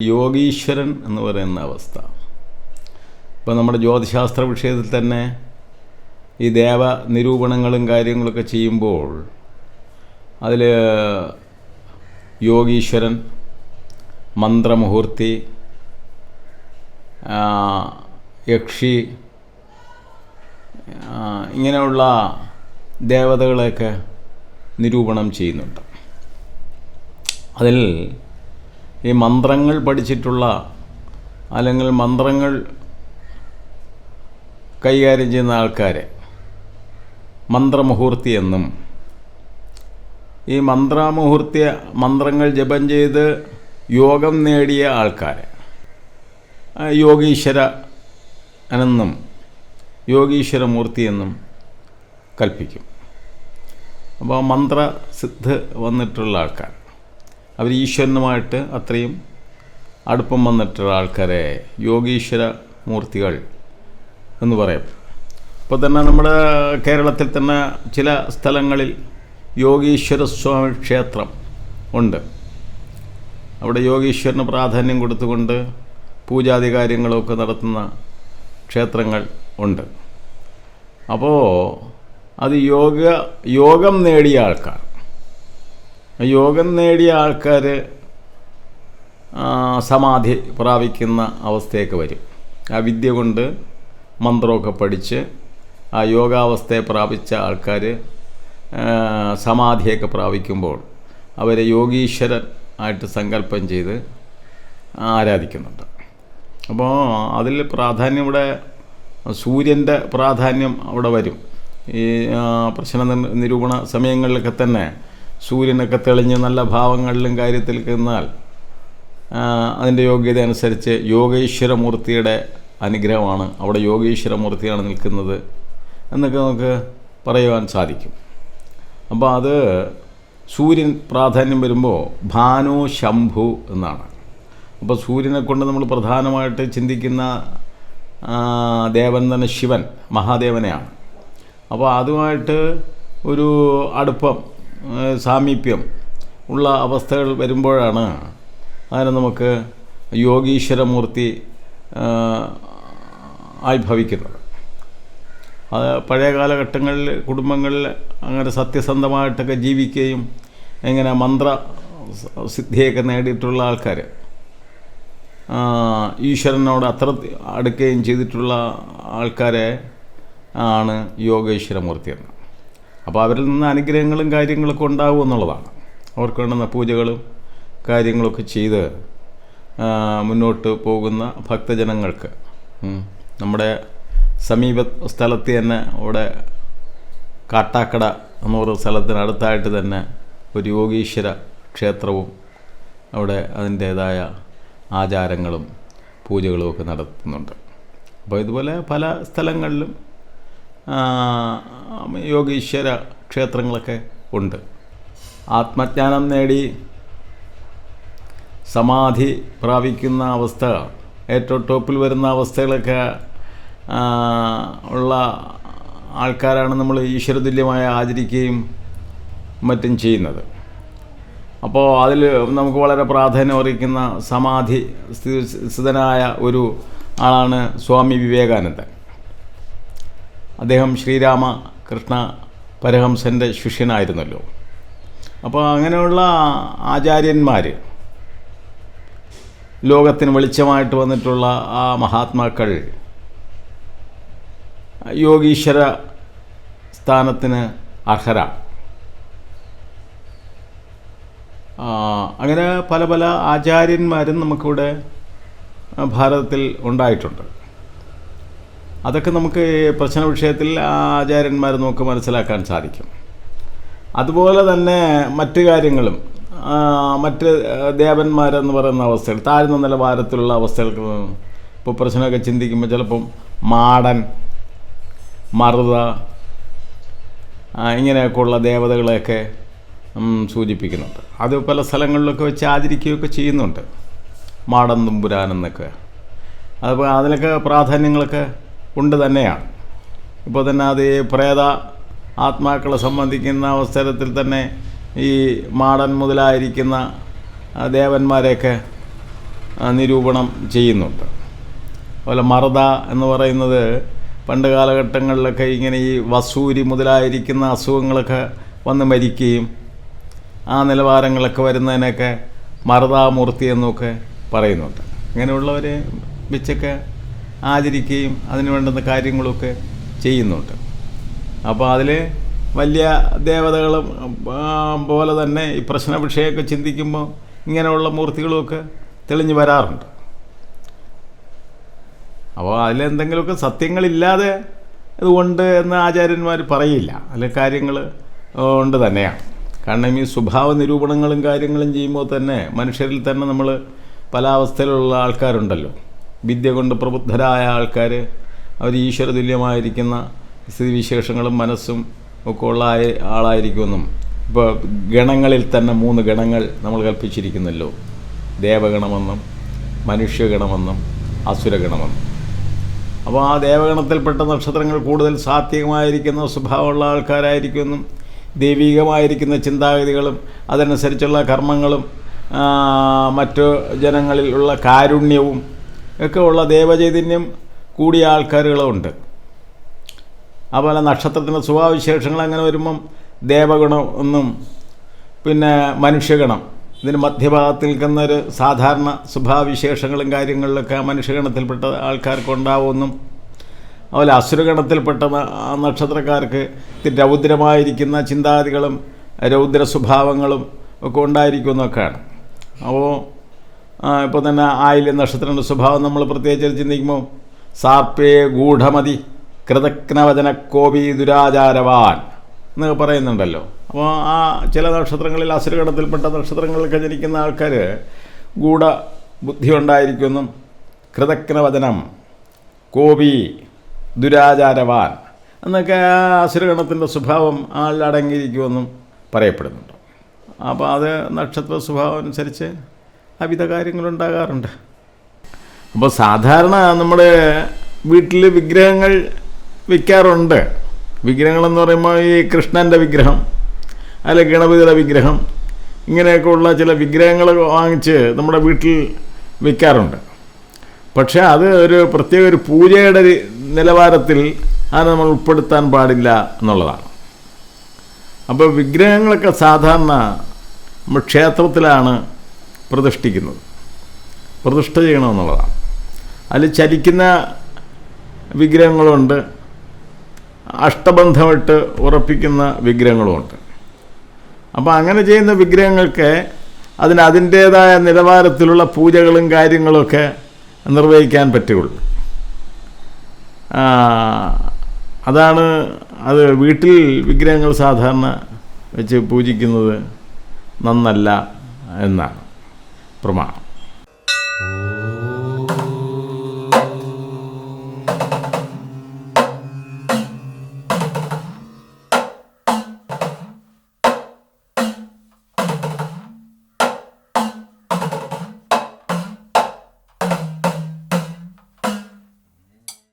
യോഗീശ്വരൻ എന്ന് പറയുന്ന അവസ്ഥ. ഇപ്പോൾ നമ്മുടെ ജ്യോതിശാസ്ത്ര വിഷയത്തിൽ തന്നെ ഈ ദേവ നിരൂപണങ്ങളും കാര്യങ്ങളൊക്കെ ചെയ്യുമ്പോൾ അതിൽ യോഗീശ്വരൻ മന്ത്രമുഹൂർത്തി യക്ഷി ഇങ്ങനെയുള്ള ദേവതകളെയൊക്കെ നിരൂപണം ചെയ്യുന്നുണ്ട്. അതിൽ ഈ മന്ത്രങ്ങൾ പഠിച്ചിട്ടുള്ള അല്ലെങ്കിൽ മന്ത്രങ്ങൾ കൈകാര്യം ചെയ്യുന്ന ആൾക്കാരെ മന്ത്രമുഹൂർത്തി എന്നും ഈ മന്ത്രാമുഹൂർത്ത മന്ത്രങ്ങൾ ജപം ചെയ്ത് യോഗം നേടിയ ആൾക്കാർ യോഗീശ്വര എന്നും യോഗീശ്വരമൂർത്തി എന്നും കൽപ്പിക്കും. അപ്പോൾ മന്ത്രസിദ്ധ വന്നിട്ടുള്ള ആൾക്കാർ അവർ ഈശ്വരനുമായിട്ട് അത്രയും അടുപ്പം വന്നിട്ടുള്ള ആൾക്കാരെ യോഗീശ്വര മൂർത്തികൾ എന്ന് പറയും. ഇപ്പോൾ തന്നെ നമ്മുടെ കേരളത്തിൽ തന്നെ ചില സ്ഥലങ്ങളിൽ യോഗീശ്വര സ്വാമി ക്ഷേത്രം ഉണ്ട്. അവിടെ യോഗീശ്വരന് പ്രാധാന്യം കൊടുത്തുകൊണ്ട് പൂജാതി കാര്യങ്ങളൊക്കെ നടത്തുന്ന ക്ഷേത്രങ്ങൾ ഉണ്ട്. അപ്പോൾ അത് യോഗ യോഗം നേടിയ ആൾക്കാർ. യോഗം നേടിയ ആൾക്കാർ സമാധി പ്രാപിക്കുന്ന അവസ്ഥയൊക്കെ വരും. ആ വിദ്യ കൊണ്ട് മന്ത്രമൊക്കെ പഠിച്ച് ആ യോഗാവസ്ഥയെ പ്രാപിച്ച ആൾക്കാർ സമാധിയൊക്കെ പ്രാപിക്കുമ്പോൾ അവരെ യോഗീശ്വരൻ ആയിട്ട് സങ്കല്പം ചെയ്ത് ആരാധിക്കുന്നുണ്ട്. അപ്പോൾ അതിൽ പ്രാധാന്യം ഇവിടെ സൂര്യന്റെ പ്രാധാന്യം അവിടെ വരും. ഈ പ്രശ്ന നിരൂപണ സമയങ്ങളിലൊക്കെ തന്നെ സൂര്യനൊക്കെ തെളിഞ്ഞ് നല്ല ഭാവങ്ങളിലും കാര്യത്തിൽ നിന്നാൽ അതിന്റെ യോഗ്യത അനുസരിച്ച് യോഗീശ്വരമൂർത്തിയുടെ അനുഗ്രഹമാണ് അവിടെ യോഗീശ്വരമൂർത്തിയാണ് നിൽക്കുന്നത് എന്നൊക്കെ നമുക്ക് പറയുവാൻ സാധിക്കും. അപ്പോൾ അത് സൂര്യൻ പ്രാധാന്യം വരുമ്പോൾ ഭാനു ശംഭു എന്നാണ്. അപ്പോൾ സൂര്യനെ കൊണ്ട് നമ്മൾ പ്രധാനമായിട്ട് ചിന്തിക്കുന്ന ദേവൻ തന്നെ ശിവൻ മഹാദേവനെയാണ്. അപ്പോൾ അതുമായിട്ട് ഒരു അടുപ്പം സാമീപ്യം ഉള്ള അവസ്ഥകൾ വരുമ്പോഴാണ് അതിനെ നമുക്ക് യോഗീശ്വരമൂർത്തി ആയി ആവിർഭവിക്കുന്നത് അത് പഴയ കാലഘട്ടങ്ങളിൽ കുടുംബങ്ങളിൽ അങ്ങനെ സത്യസന്ധമായിട്ടൊക്കെ ജീവിക്കുകയും ഇങ്ങനെ മന്ത്ര സിദ്ധിയൊക്കെ നേടിയിട്ടുള്ള ആൾക്കാർ ഈശ്വരനോട് അത്ര അടുക്കുകയും ചെയ്തിട്ടുള്ള ആൾക്കാരെ ആണ് യോഗേശ്വരമൂർത്തി എന്ന്. അപ്പോൾ അവരിൽ നിന്ന് അനുഗ്രഹങ്ങളും കാര്യങ്ങളൊക്കെ ഉണ്ടാവും എന്നുള്ളതാണ്. അവർക്ക് വേണ്ടുന്ന പൂജകളും കാര്യങ്ങളൊക്കെ ചെയ്ത് മുന്നോട്ട് പോകുന്ന ഭക്തജനങ്ങൾക്ക് നമ്മുടെ സമീപ സ്ഥലത്ത് തന്നെ അവിടെ കാട്ടാക്കട എന്ന് പറയുന്ന സ്ഥലത്തിനടുത്തായിട്ട് തന്നെ ഒരു യോഗീശ്വര ക്ഷേത്രവും അവിടെ അതിന്റേതായ ആചാരങ്ങളും പൂജകളും ഒക്കെ നടത്തുന്നുണ്ട്. അപ്പോൾ ഇതുപോലെ പല സ്ഥലങ്ങളിലും യോഗീശ്വര ക്ഷേത്രങ്ങളൊക്കെ ഉണ്ട്. ആത്മജ്ഞാനം നേടി സമാധി പ്രാപിക്കുന്ന അവസ്ഥ ഏറ്റവും ടോപ്പിൽ വരുന്ന അവസ്ഥകളൊക്കെ ഉള്ള ആൾക്കാരാണ് നമ്മൾ ഈശ്വരതുല്യമായി ആചരിക്കുകയും മറ്റും ചെയ്യുന്നത്. അപ്പോൾ അതിൽ നമുക്ക് വളരെ പ്രാധാന്യം അറിയിക്കുന്ന സമാധി സ്ഥി- സ്ഥിതനായ ഒരു ആളാണ് സ്വാമി വിവേകാനന്ദൻ. അദ്ദേഹം ശ്രീരാമ കൃഷ്ണ പരഹംസന്റെ ശിഷ്യനായിരുന്നല്ലോ. അപ്പോൾ അങ്ങനെയുള്ള ആചാര്യന്മാർ ലോകത്തിന് വെളിച്ചമായിട്ട് വന്നിട്ടുള്ള ആ മഹാത്മാക്കൾ യോഗീശ്വര സ്ഥാനത്തിന് അർഹരാണ് അങ്ങനെ പല പല ആചാര്യന്മാരും നമുക്കിവിടെ ഭാരതത്തിൽ ഉണ്ടായിട്ടുണ്ട്. അതൊക്കെ നമുക്ക് പ്രശ്ന വിഷയത്തിൽ ആചാര്യന്മാർ നമുക്ക് മനസ്സിലാക്കാൻ സാധിക്കും. അതുപോലെ തന്നെ മറ്റു കാര്യങ്ങളും മറ്റ് ദേവന്മാരെന്ന് പറയുന്ന അവസ്ഥകൾ താഴ്ന്ന നിലവാരത്തിലുള്ള അവസ്ഥകൾക്ക് ഇപ്പോൾ പ്രശ്നമൊക്കെ ചിന്തിക്കുമ്പോൾ ചിലപ്പം മാടൻ മറുത ഇങ്ങനെയൊക്കെയുള്ള ദേവതകളെയൊക്കെ സൂചിപ്പിക്കുന്നുണ്ട് അത് പല സ്ഥലങ്ങളിലൊക്കെ വെച്ച് ആചരിക്കുകയൊക്കെ ചെയ്യുന്നുണ്ട്. മാടൻ തുമ്പുരാൻ എന്നൊക്കെ. അതിനൊക്കെ പ്രാധാന്യങ്ങളൊക്കെ ഉണ്ട് തന്നെയാണ്. ഇപ്പോൾ തന്നെ അത് ഈ പ്രേത ആത്മാക്കളെ സംബന്ധിക്കുന്ന അവസരത്തിൽ തന്നെ ഈ മാടൻ മുതലായിരിക്കുന്ന ദേവന്മാരെയൊക്കെ നിരൂപണം ചെയ്യുന്നുണ്ട്. അതുപോലെ മറുത എന്ന് പറയുന്നത് പണ്ട് കാലഘട്ടങ്ങളിലൊക്കെ ഇങ്ങനെ ഈ വസൂരി മുതലായിരിക്കുന്ന അസുഖങ്ങളൊക്കെ വന്ന് മരിക്കുകയും ആ നിലവാരങ്ങളൊക്കെ വരുന്നതിനൊക്കെ മറുതാമൂർത്തി എന്നൊക്കെ പറയുന്നുണ്ട്. ഇങ്ങനെയുള്ളവർ വെച്ചൊക്കെ ആചരിക്കുകയും അതിന് വേണ്ടുന്ന കാര്യങ്ങളൊക്കെ ചെയ്യുന്നുണ്ട്. അപ്പോൾ അതിൽ വലിയ ദേവതകളും പോലെ തന്നെ ഈ പ്രശ്ന വിഷയമൊക്കെ ചിന്തിക്കുമ്പോൾ ഇങ്ങനെയുള്ള മൂർത്തികളുമൊക്കെ തെളിഞ്ഞു വരാറുണ്ട്. അപ്പോൾ അതിലെന്തെങ്കിലുമൊക്കെ സത്യങ്ങളില്ലാതെ ഇതുകൊണ്ട് എന്ന് ആചാര്യന്മാർ പറയില്ല. അതിലെ കാര്യങ്ങൾ ഉണ്ട് തന്നെയാണ്. കാരണം ഈ സ്വഭാവ നിരൂപണങ്ങളും കാര്യങ്ങളും ചെയ്യുമ്പോൾ തന്നെ മനുഷ്യരിൽ തന്നെ നമ്മൾ പല അവസ്ഥയിലുള്ള ആൾക്കാരുണ്ടല്ലോ. വിദ്യ കൊണ്ട് പ്രബുദ്ധരായ ആൾക്കാർ അവർ ഈശ്വര തുല്യമായിരിക്കുന്ന സ്ഥിതിവിശേഷങ്ങളും മനസ്സും ഒക്കെ ഉള്ള ആളായിരിക്കുമെന്നും. ഇപ്പോൾ ഗണങ്ങളിൽ തന്നെ മൂന്ന് ഗണങ്ങൾ നമ്മൾ കൽപ്പിച്ചിരിക്കുന്നല്ലോ. ദേവഗണമെന്നും മനുഷ്യഗണമെന്നും അസുരഗണമെന്നും. അപ്പോൾ ആ ദേവഗണത്തിൽപ്പെട്ട നക്ഷത്രങ്ങൾ കൂടുതൽ സാത്വികമായിരിക്കുന്ന സ്വഭാവമുള്ള ആൾക്കാരായിരിക്കുമെന്നും ദൈവികമായിരിക്കുന്ന ചിന്താഗതികളും അതനുസരിച്ചുള്ള കർമ്മങ്ങളും മറ്റു ജനങ്ങളിലുള്ള കാരുണ്യവും ഒക്കെ ഉള്ള ദേവചൈതന്യം കൂടിയ ആൾക്കാരുകളുണ്ട് അതുപോലെ നക്ഷത്രത്തിന്റെ സ്വഭാവവിശേഷങ്ങൾ അങ്ങനെ വരുമ്പം ദേവഗണം എന്നും പിന്നെ മനുഷ്യഗണം ഇതിന് മധ്യഭാഗത്ത് നിൽക്കുന്ന ഒരു സാധാരണ സ്വഭാവവിശേഷങ്ങളും കാര്യങ്ങളിലൊക്കെ മനുഷ്യഗണത്തിൽപ്പെട്ട ആൾക്കാർക്ക് ഉണ്ടാവുമെന്നും അതുപോലെ അസുരഗണത്തിൽപ്പെട്ട നക്ഷത്രക്കാർക്ക് രൗദ്രമായിരിക്കുന്ന ചിന്താഗതികളും രൗദ്ര സ്വഭാവങ്ങളും ഒക്കെ ഉണ്ടായിരിക്കുമെന്നൊക്കെയാണ്. അപ്പോൾ ഇപ്പോൾ തന്നെ ആയില്യ നക്ഷത്രത്തിന്റെ സ്വഭാവം നമ്മൾ പ്രത്യേകിച്ച് ചിന്തിക്കുമ്പോൾ സാർപ്പേ ഗൂഢമതി കൃതജ്ഞവചന കോപി ദുരാചാരവാൻ. എന്നൊക്കെ പറയുന്നുണ്ടല്ലോ. അപ്പോൾ ആ ചില നക്ഷത്രങ്ങളിൽ അസുരഗണത്തിൽപ്പെട്ട നക്ഷത്രങ്ങളിലൊക്കെ ജനിക്കുന്ന ആൾക്കാർ ഗൂഢ ബുദ്ധി ഉണ്ടായിരിക്കുമെന്നും കൃതജ്ഞവചനം കോപി ദുരാചാരവാൻ എന്നൊക്കെ ആ അസുരഗണത്തിന്റെ സ്വഭാവം അടങ്ങിയിരിക്കുമെന്നും പറയപ്പെടുന്നുണ്ട്. അപ്പോൾ അത് നക്ഷത്ര സ്വഭാവം അനുസരിച്ച് അവിധ കാര്യങ്ങളുണ്ടാകാറുണ്ട്. അപ്പോൾ സാധാരണ നമ്മുടെ വീട്ടിൽ വിഗ്രഹങ്ങൾ വിൽക്കാറുണ്ട് വിഗ്രഹങ്ങളെന്ന് പറയുമ്പോൾ ഈ കൃഷ്ണന്റെ വിഗ്രഹം അല്ലെ ഗണപതിയുടെ വിഗ്രഹം ഇങ്ങനെയൊക്കെ ഉള്ള ചില വിഗ്രഹങ്ങൾ വാങ്ങിച്ച് നമ്മുടെ വീട്ടിൽ വിൽക്കാറുണ്ട് പക്ഷേ അത് ഒരു പ്രത്യേക ഒരു പൂജയുടെ നിലവാരത്തിൽ അത് നമ്മൾ ഉൾപ്പെടുത്താൻ പാടില്ല എന്നുള്ളതാണ്. അപ്പോൾ വിഗ്രഹങ്ങളൊക്കെ സാധാരണ നമ്മൾ ക്ഷേത്രത്തിലാണ് പ്രതിഷ്ഠിക്കുന്നത്. പ്രതിഷ്ഠ ചെയ്യണമെന്നുള്ളതാണ്. അതിൽ ചലിക്കുന്ന വിഗ്രഹങ്ങളുണ്ട്. അഷ്ടബന്ധമിട്ട് ഉറപ്പിക്കുന്ന വിഗ്രഹങ്ങളുമുണ്ട്. അപ്പോൾ അങ്ങനെ ചെയ്യുന്ന വിഗ്രഹങ്ങൾക്ക് അതിന് അതിന്റേതായ നിലവാരത്തിലുള്ള പൂജകളും കാര്യങ്ങളൊക്കെ നിർവഹിക്കാൻ പറ്റുകയുള്ളൂ. അതാണ് അത് വീട്ടിൽ വിഗ്രഹങ്ങൾ സാധാരണ വെച്ച് പൂജിക്കുന്നത് നന്നല്ല എന്നാണ് പ്രമാണം.